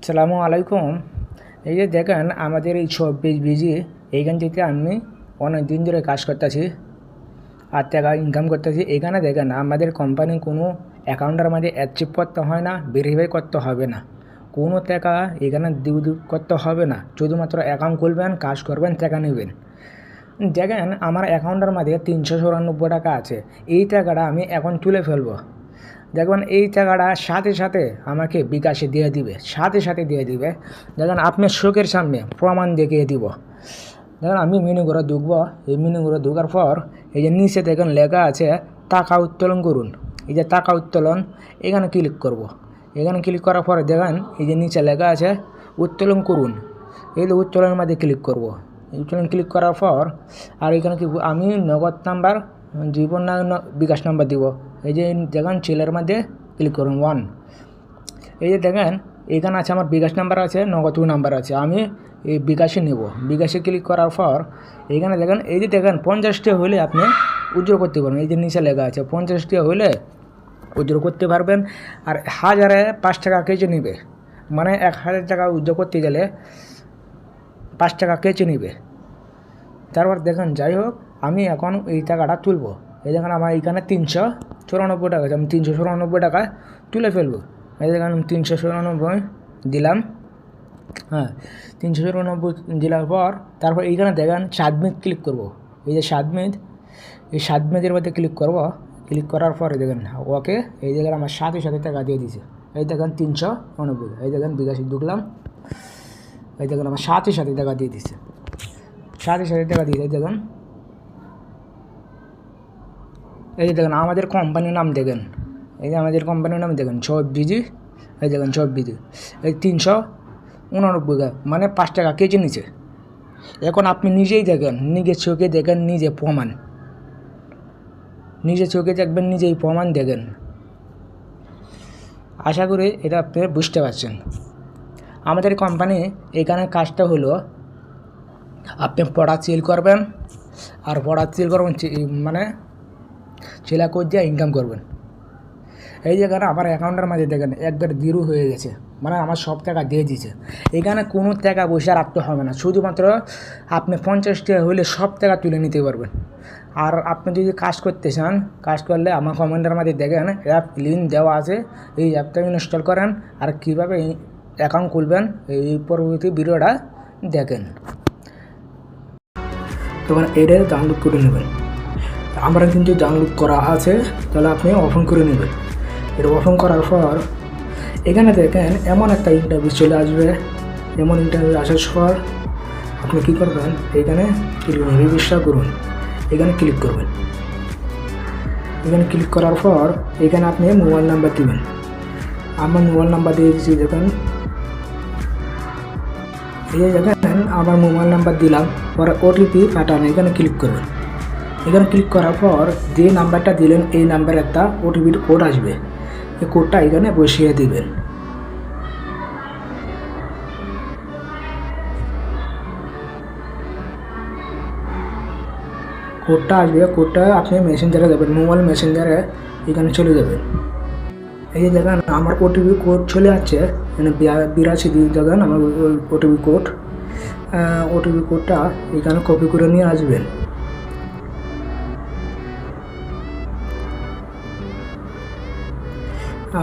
আসসালামু আলাইকুম। এই যে দেখেন, আমাদের এই চব্বিশ বিজি এইখান থেকে আমি অনেক দিন ধরে কাজ করতেছি আর টাকা ইনকাম করতেছি। এখানে দেখেন, আমাদের কোম্পানি কোনো অ্যাকাউন্টের মধ্যে অ্যাচিভ করতে হয় না ভেরিফাই করতে হবে না। কোনো টাকা এখানে দিউ করতে হবে না। শুধুমাত্র অ্যাকাউন্ট খুলবেন, কাজ করবেন, টাকা নেবেন। দেখেন, আমার অ্যাকাউন্টের মধ্যে তিনশো চুরানব্বই টাকা আছে। এই টাকাটা আমি এখন তুলে ফেলব। দেখবেন এই টাকাটা সাথে সাথে আমাকে বিকাশে দিয়ে দিবে, সাথে সাথে দিয়ে দিবে। দেখেন আপনার শোকের সামনে প্রমাণ দেখিয়ে দিব। দেখেন আমি মেনু করে ঢুকবো, এই মেনু করে ঢুকার পর এই যে নিচে দেখেন লেখা আছে, টাকা উত্তোলন করুন। এই যে টাকা উত্তোলন, এখানে ক্লিক করব। এখানে ক্লিক করার পরে দেখেন এই যে নিচে লেখা আছে, উত্তোলন করুন। এই যে উত্তোলনের মধ্যে ক্লিক করব। উত্তোলন ক্লিক করার পর আর এখানে কি আমি নগদ নাম্বার জীবন বিকাশ নাম্বার দিব। এই যে দেখেন ছেলের মধ্যে ক্লিক করুন ওয়ান এই যে দেখেন, এখানে আছে আমার বিকাশ নাম্বার আছে, নগদ নাম্বার আছে, আমি এই বিকাশে নেব। বিকাশে ক্লিক করার পর, এখানে দেখেন, এই যে দেখেন পঞ্চাশটি হলে আপনি উজ্জ্বল করতে পারবেন। এই যে নিচে লেখা আছে পঞ্চাশটি হলে উজ্জ্বল করতে পারবেন। আর হাজারে পাঁচ টাকা কেজি নেবে। মানে এক হাজার টাকা উজ্জ্বল করতে গেলে পাঁচ টাকা কেজি নেবে। তারপর দেখেন, যাই হোক, আমি এখন এই টাকাটা তুলবো। এই দেখেন আমার এইখানে তিনশো চুরানব্বই টাকা আছে। আমি তিনশো চুরানব্বই টাকা তুলে ফেলব। এই দেখেন আমি তিনশো চুরানব্বই দিলাম। হ্যাঁ তিনশো চুরানব্বই দেওয়ার পর তারপর এইখানে দেখেন সাবমিট ক্লিক করব। এই যে সাবমিট, এই সাবমিটের মধ্যে ক্লিক করব। ক্লিক করার পরে দেখেন, ওকে, এই দেখেন আমার সাথে সাথে টাকা দিয়ে দিছে। এই দেখেন তিনশো উনব্বই এই দেখেন বিকাশে ঢুকলাম। এই দেখেন আমার সাথে সাথে টাকা দিয়ে দিছে। সাথে সাথে টাকা দেয় দেখেন। এই যে দেখেন, আমাদের কোম্পানির নাম দেখেন। এই যে আমাদের কোম্পানির নাম দেখেন চব্বিজি এই দেখেন চব্বিজি এই তিনশো উনানব্বই মানে পাঁচ টাকা কেজি নিচে। এখন আপনি নিজেই দেখেন, নিজের চোখে দেখেন নিজে প্রমাণ। নিজের চোখে দেখবেন, নিজেই প্রমাণ দেখেন। আশা করি এটা আপনি বুঝতে পারছেন। আমাদের কোম্পানি এখানে কাজটা হলো, আপনি প্রোডাক্ট সেল করবেন। আর প্রোডাক্ট সেল করবেন মানে কোচ দিয়ে ইনকাম করবেন। এই জায়গাটা আমার অ্যাকাউন্টের মাঝে দেখেন, একবার জিরো হয়ে গেছে। মানে আমার সব টাকা দিয়ে দিয়েছে। এখানে কোনো টাকা পয়সা রাখতে হবে না। শুধুমাত্র আপনি পঞ্চাশ টাকা হলে সব টাকা তুলে নিতে পারবেন। আর আপনি যদি কাজ করতে চান, কাজ করলে আমার কমেন্টের মাঝে দেখেন অ্যাপ লিঙ্ক দেওয়া আছে। এই অ্যাপটা ইনস্টল করেন। আর কীভাবে অ্যাকাউন্ট খুলবেন, এই পরবর্তী ভিডিওটা দেখেন। তখন এটাই ডাউনলোড করে নেবেন। আমরা কিন্তু ডাউনলোড করা আছে, তাহলে আপনি ওপেন করে নেবেন। এটা ওপেন করার পর, এখানে দেখেন এমন একটা ইন্টারভিউ চলে আসবে। এমন ইন্টারভিউ আসার পর, আপনি কী করবেন? এখানে রেজিস্টার করুন। এখানে ক্লিক করবেন। এখানে ক্লিক করার পর, এখানে আপনি মোবাইল নাম্বার দিবেন। আমার মোবাইল নাম্বার দিয়ে দিচ্ছি, দেখেন। এই দেখেন, আমার মোবাইল নাম্বার দিলাম। পরে ওটিপি পাঠান এখানে ক্লিক করবেন। এখানে ক্লিক করার পর যে নাম্বারটা দিলেন, এই নাম্বারে একটা ওটিপির কোড আসবে। এই কোডটা এখানে বসিয়ে দিবেন। কোডটা আসবে কোডটা আপনি মেসেঞ্জারে দেবেন মোবাইল মেসেঞ্জারে এখানে চলে যাবেন। এই যে দেখেন, আমার ওটিপি কোড চলে যাচ্ছে মানে বিরা- বিরাশি দিয়ে দেখেন আমার ওটিপি কোড ওটিপি কোডটা এখানে কপি করে নিয়ে আসবেন।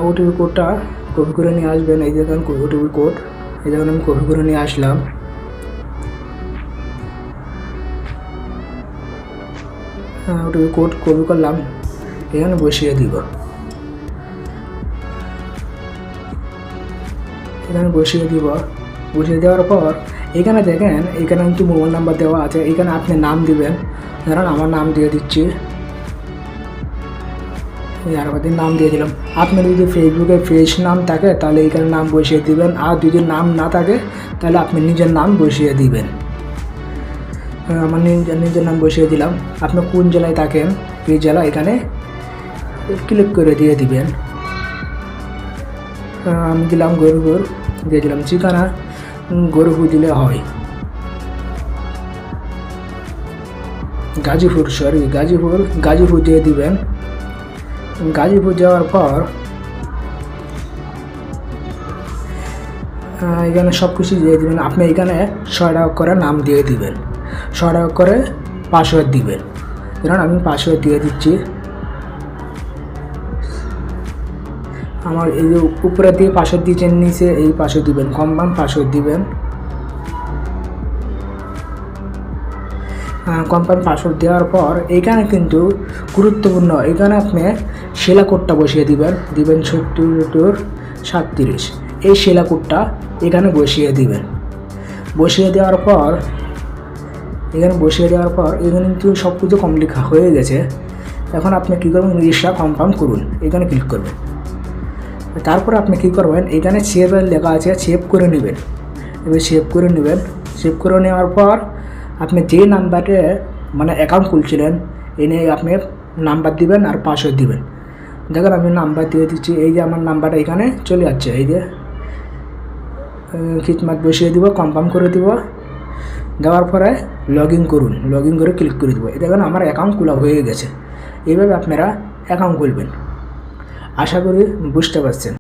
ওটিপি কোডটা কপি করে নিয়ে আসবেন, এই দেখেন ওটিপি কোড, এই দেখেন আমি কপি করে নিয়ে আসলাম। হ্যাঁ ওটিপি কোড কপি করলাম, এখানে বসিয়ে দিব। এখানে বসিয়ে দিব। বসিয়ে দেওয়ার পর, এখানে দেখেন, এখানে কিন্তু মোবাইল নাম্বার দেওয়া আছে, এখানে আপনি নাম দিবেন। ধরুন আমার নাম দিয়ে দিচ্ছি। আমাদের নাম দিয়ে দিলাম। আপনার যদি ফেসবুকে ফেস নাম থাকে তাহলে এখানে নাম বসিয়ে দিবেন। আর যদি নাম না থাকে তাহলে আপনি নিজের নাম বসিয়ে দিবেন। হ্যাঁ, আমার নিজের নিজের নাম বসিয়ে দিলাম। আপনি কোন জেলায় থাকেন এই জেলা এখানে ক্লিক করে দিয়ে দিবেন। আমি দিলাম গরুপুর দিয়ে দিলাম ঠিকানা গরুপুর দিলে হয়। গাজীপুর সরি গাজীপুর গাজীপুর দিয়ে দিবেন। গাজীপুর যাওয়ার পর এখানে সব কিছু দিয়ে দিবেন। আপনি এখানে ছয় টাকা করে নাম দিয়ে দিবেন। ছয় টাকা করে পাসওয়ার্ড দিবেন। ধরুন আমি পাসওয়ার্ড দিয়ে দিচ্ছি। আমার এই যে উপরে দিয়ে পাসওয়ার্ড দিয়েছেন নিচে এই পাসওয়ার্ড দিবেন কনফার্ম পাসওয়ার্ড দিবেন। কনফার্ম পাসওয়ার্ড দেওয়ার পর, এখানে কিন্তু গুরুত্বপূর্ণ, এখানে আপনি কোডটা বসিয়ে দিবেন। দিবেন সত্তর সাতত্রিশ। এই কোডটা এখানে বসিয়ে দিবেন। বসিয়ে দেওয়ার পর, এখানে বসিয়ে দেওয়ার পর, এখানে কিন্তু সব কিছু কমপ্লিট হয়ে গেছে। এখন আপনি কী করবেন? রেজিস্টার কনফার্ম করুন। এখানে ক্লিক করবেন। তারপর আপনি কী করবেন? এখানে সেভ লেখা আছে সেভ করে নেবেন। এবার সেভ করে নেবেন। সেভ করে নেওয়ার পর, আপনি যে নাম্বারে মানে অ্যাকাউন্ট খুলছিলেন, এনে আপনি নাম্বার দিবেন আর পাসওয়ার্ড দিবেন। দেখেন আমি নাম্বার দিয়ে দিচ্ছি, এই যে আমার নাম্বারটা এখানে চলে যাচ্ছে, এই যে খিচমাত বসিয়ে দিব কনফার্ম করে দিব, দেওয়ার পরে লগ ইন করুন লগ ইন করে ক্লিক করে দেবো দেখেন আমার অ্যাকাউন্ট খোলা হয়ে গেছে, এইভাবে আপনারা অ্যাকাউন্ট খুলবেন, আশা করি বুঝতে পারছেন।